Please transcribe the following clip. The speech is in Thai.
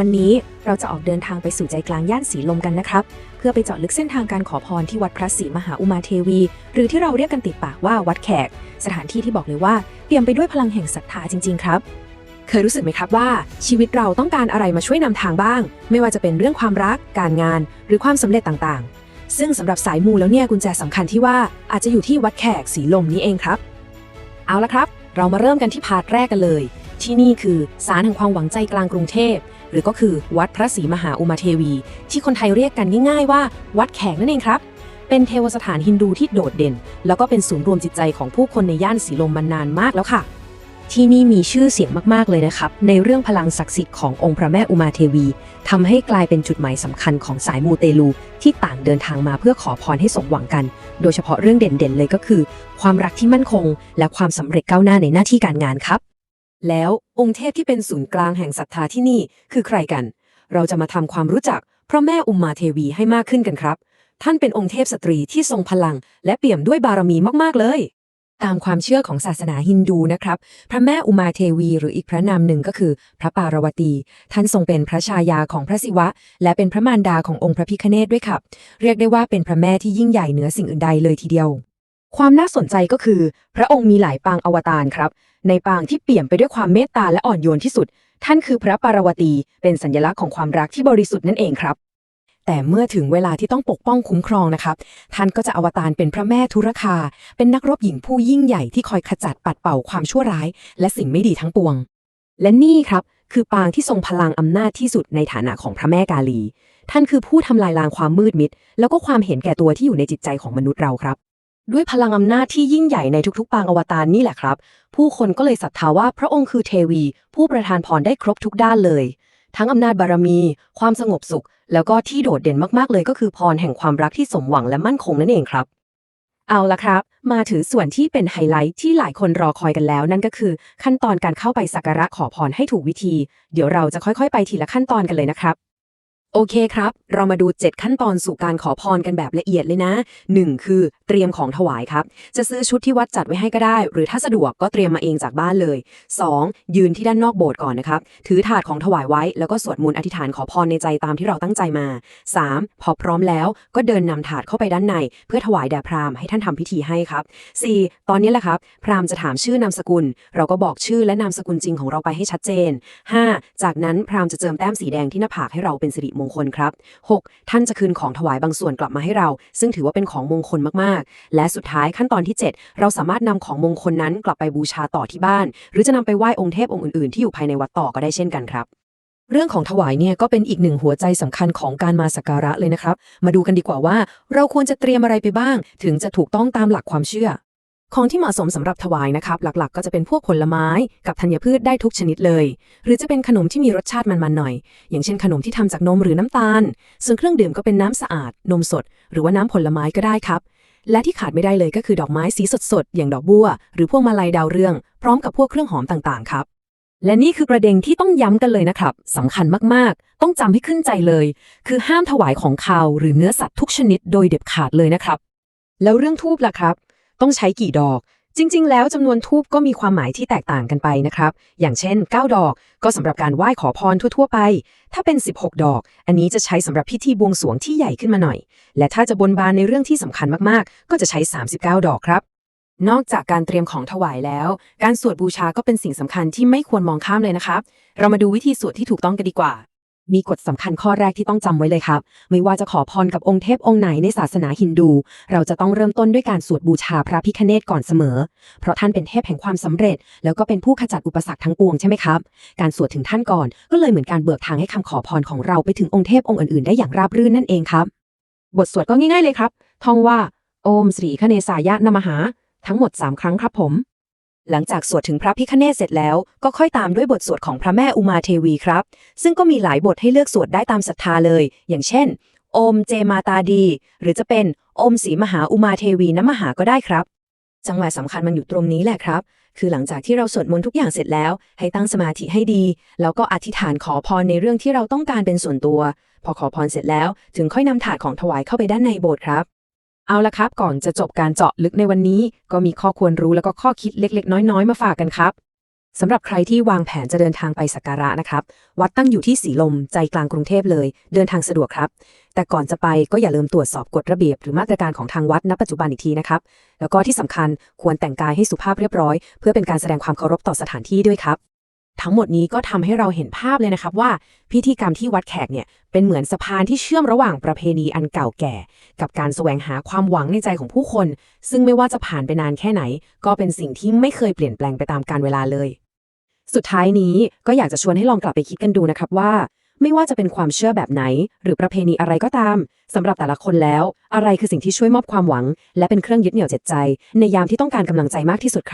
วันนี้เราจะออกเดินทางไปสู่ใจกลางย่านสีลมกันนะครับ เพื่อไปเจาะลึกเส้นทางการขอพรที่วัดพระศรีมหาอุมาเทวี หรือที่เราเรียกกันติดปากว่าวัดแขก สถานที่ที่บอกเลยว่าเปี่ยมไปด้วยพลังแห่งศรัทธาจริง ๆ ครับ เคยรู้สึกไหมครับว่า ชีวิตเราต้องการอะไรมาช่วยนำทางบ้าง ไม่ว่าจะเป็นเรื่องความรัก การงาน หรือความสำเร็จต่างๆ ซึ่งสำหรับสายมูแล้วเนี่ยกุญแจสำคัญที่ว่าอาจจะอยู่ที่วัดแขกสีลมนี้เองครับ เอาละครับ เรามาเริ่มกันที่พาร์ทแรกกันเลยที่นี่คือศาลแห่งความหวังใจกลางกรุงเทพ หรือก็คือวัดพระศรีมหาอุมาเทวี ที่คนไทยเรียกกันง่ายๆว่า วัดแขกนั่นเองครับ เป็นเทวสถานฮินดูที่โดดเด่น แล้วก็เป็นศูนย์รวมจิตใจของผู้คนในย่านสีลมมานานมากแล้วค่ะ ที่นี่มีชื่อเสียงมากๆเลยนะครับ ในเรื่องพลังศักดิ์สิทธิ์ขององค์พระแม่อุมาเทวีทำให้กลายเป็นจุดหมายสำคัญของสายมูเตลู ที่ต่างเดินทางมาเพื่อขอพรให้สมหวังกัน โดยเฉพาะเรื่องเด่นๆเลยก็คือ ความรักที่มั่นคง และความสำเร็จก้าวหน้าในหน้าที่การงานครับ แล้วองค์เทพที่เป็นศูนย์กลางแห่งศรัทธาที่นี่ คือใครกัน เราจะมาทำความรู้จักพระแม่อุมาเทวีให้มากขึ้นกันครับ ท่านเป็นองค์เทพสตรีที่ทรงพลัง และเปี่ยมด้วยบารมีมากๆเลย ตามความเชื่อของศาสนาฮินดูนะครับ พระแม่อุมาเทวี หรืออีกพระนามหนึ่งก็คือ พระปารวตี ท่านทรงเป็นพระชายาของพระศิวะ และเป็นพระมารดาขององค์พระพิคเนตด้วยครับ เรียกได้ว่าเป็นพระแม่ที่ยิ่งใหญ่เหนือสิ่งอื่นใดเลยทีเดียว ความน่าสนใจก็คือ พระองค์มีหลายปางอวตารครับ ในปางที่เปี่ยมไปด้วยความเมตตาและอ่อนโยนที่สุด ท่านคือพระปารวตี เป็นสัญลักษณ์ของความรักที่บริสุทธิ์นั่นเองครับ แต่เมื่อถึงเวลาที่ต้องปกป้องคุ้มครองนะครับ ท่านก็จะอวตารเป็นพระแม่ธุรคา เป็นนักรบหญิงผู้ยิ่งใหญ่ที่คอยขจัดปัดเป่าความชั่วร้าย และสิ่งไม่ดีทั้งปวง และนี่ครับ คือปางที่ทรงพลังอำนาจที่สุดในฐานะของพระแม่กาลี ท่านคือผู้ทำลายล้างความมืดมิด แล้วก็ความเห็นแก่ตัวที่อยู่ในจิตใจของมนุษย์เราครับ ด้วยพลังอำนาจที่ยิ่งใหญ่ในทุกๆ ปางอวตารนี่แหละครับ ผู้คนก็เลยศรัทธาว่าพระองค์คือเทวี ผู้ประทานพรได้ครบทุกด้านเลย ทั้งอำนาจบารมี ความสงบสุข แล้วก็ที่โดดเด่นมากๆเลยก็คือพรแห่งความรักที่สมหวังและมั่นคงนั่นเองครับ เอาละครับ มาถือส่วนที่เป็นไฮไลท์ที่หลายคนรอคอยกันแล้ว นั่นก็คือ ขั้นตอนการเข้าไปสักการะขอพรให้ถูกวิธี เดี๋ยวเราจะค่อยๆ ไปทีละขั้นตอนกันเลยนะครับ โอเคครับ เรามาดู 7 ขั้นตอนสู่การขอพรกันแบบละเอียดเลยนะ 1. คือเตรียมของถวายครับ จะซื้อชุดที่วัดจัดไว้ให้ก็ได้ หรือถ้าสะดวกก็เตรียมมาเองจากบ้านเลย 2. ยืนที่ด้านนอกโบสถ์ก่อนนะครับ ถือถาดของถวายไว้ แล้วก็สวดมนต์อธิษฐานขอพรในใจตามที่เราตั้งใจมา 3. พอพร้อมแล้วก็เดินนำถาดเข้าไปด้านใน เพื่อถวายแด่พราหมณ์ให้ท่านทำพิธีให้ครับ 4. ตอนนี้แหละครับ พราหมณ์จะถามชื่อนามสกุล เราก็บอกชื่อและนามสกุลจริงของเราไปให้ชัดเจน 5. จากนั้นพราหมณ์จะเจิมแต้มสีแดงที่หน้าผากให้เราเป็นสิริมงคลครับ 6. ท่านจะคืนของถวายบางส่วนกลับมาให้เรา ซึ่งถือว่าเป็นของมงคลมากๆ และสุดท้ายขั้นตอนที่ 7 เราสามารถนำของมงคลนั้นกลับไปบูชาต่อที่บ้าน หรือจะนำไปไหว้องค์เทพองค์อื่นๆ ที่อยู่ภายในวัดต่อก็ได้เช่นกันครับเรื่องของถวายเนี่ยก็เป็นอีกหนึ่งหัวใจสำคัญของการมาสักการะเลยนะครับ มาดูกันดีกว่าว่า เราควรจะเตรียมอะไรไปบ้าง ถึงจะถูกต้องตามหลักความเชื่อ ของที่เหมาะสมสำหรับถวายนะครับ หลักๆ ก็จะเป็นพวกผลไม้กับธัญพืชได้ทุกชนิดเลย หรือจะเป็นขนมที่มีรสชาติมันๆหน่อย อย่างเช่นขนมที่ทำจากนมหรือน้ำตาล ส่วนเครื่องดื่มก็เป็นน้ำสะอาด นมสด หรือว่าน้ำผลไม้ก็ได้ครับ และที่ขาดไม่ได้เลยก็คือดอกไม้สีสดๆอย่างดอกบัว หรือพวกมาลัยดาวเรือง พร้อมกับพวกเครื่องหอมต่างๆครับและนี่คือประเด็นที่ต้องย้ำกันเลยนะครับสำคัญมากๆ ต้องจำให้ขึ้นใจเลย คือห้ามถวายของคาวหรือเนื้อสัตว์ทุกชนิดโดยเด็ดขาดเลยนะครับ แล้วเรื่องทูบล่ะครับ ต้องใช้กี่ดอก จริง ๆ แล้วจำนวนทูบก็มีความหมายที่แตกต่างกันไปนะครับ อย่างเช่น 9 ดอกก็สำหรับการไหว้ขอพรทั่ว ๆ ไป ถ้าเป็น 16 ดอก อันนี้จะใช้สำหรับพิธีบวงสรวงที่ใหญ่ขึ้นมาหน่อย และถ้าจะบนบานในเรื่องที่สำคัญมากๆ ก็จะใช้ 39 ดอกครับนอกจากการเตรียมของถวายแล้ว การสวดบูชาก็เป็นสิ่งสำคัญที่ไม่ควรมองข้ามเลยนะครับ เรามาดูวิธีสวดที่ถูกต้องกันดีกว่า มีกฎสำคัญข้อแรกที่ต้องจำไว้เลยครับ ไม่ว่าจะขอพรกับองค์เทพองค์ไหนในศาสนาฮินดู เราจะต้องเริ่มต้นด้วยการสวดบูชาพระพิคเนตก่อนเสมอ เพราะท่านเป็นเทพแห่งความสำเร็จ แล้วก็เป็นผู้ขจัดอุปสรรคทั้งปวงใช่ไหมครับ การสวดถึงท่านก่อน ก็เลยเหมือนการเบิกทางให้คำขอพรของเราไปถึงองค์เทพองค์อื่นๆ ได้อย่างราบรื่นนั่นเองครับ บทสวดก็ง่ายๆเลยครับ ท่องว่า โอมสรีคเนสายะนมหา ทั้งหมด 3 ครั้งครับผม หลังจากสวดถึงพระพิคเนศเสร็จแล้วก็ค่อยตามด้วยบทสวดของพระแม่อุมาเทวีครับ ซึ่งก็มีหลายบทให้เลือกสวดได้ตามศรัทธาเลย อย่างเช่น โอมเจมาตาดี หรือจะเป็นโอมศรีมหาอุมาเทวีนมหาก็ได้ครับ จังหวะสำคัญมันอยู่ตรงนี้แหละครับ คือหลังจากที่เราสวดมนต์ทุกอย่างเสร็จแล้ว ให้ตั้งสมาธิให้ดี แล้วก็อธิษฐานขอพรในเรื่องที่เราต้องการเป็นส่วนตัว พอขอพรเสร็จแล้ว ถึงค่อยนำถาดของถวายเข้าไปด้านในโบสถ์ครับ เอาละครับ ก่อนจะจบการเจาะลึกในวันนี้ ก็มีข้อควรรู้แล้วก็ข้อคิดเล็ก ๆ น้อย ๆ มาฝากกันครับสำหรับใครที่วางแผนจะเดินทางไปสักการะนะครับ วัดตั้งอยู่ที่สีลมใจกลางกรุงเทพเลย เดินทางสะดวกครับ แต่ก่อนจะไปก็อย่าลืมตรวจสอบกฎระเบียบ หรือมาตรการของทางวัดณปัจจุบันอีกทีนะครับ แล้วก็ที่สำคัญควรแต่งกายให้สุภาพเรียบร้อย เพื่อเป็นการแสดงความเคารพต่อสถานที่ด้วยครับ ทั้งหมดนี้ก็ทำให้เราเห็นภาพเลยนะครับว่า พิธีกรรมที่วัดแขกเนี่ยเป็นเหมือนสะพานที่เชื่อมระหว่างประเพณีอันเก่าแก่ กับการแสวงหาความหวังในใจของผู้คน ซึ่งไม่ว่าจะผ่านไปนานแค่ไหน ก็เป็นสิ่งที่ไม่เคยเปลี่ยนแปลงไปตามกาลเวลาเลย สุดท้ายนี้ก็อยากจะชวนให้ลองกลับไปคิดกันดูนะครับว่าไม่ว่าจะเป็นความเชื่อแบบไหน หรือประเพณีอะไรก็ตามสำหรับแต่ละคนแล้ว อะไรคือสิ่งที่ช่วยมอบความหวัง และเป็นเครื่องยึดเหนี่ยวจิตใจ ในยามที่ต้องการกำลังใจมากที่สุดครับ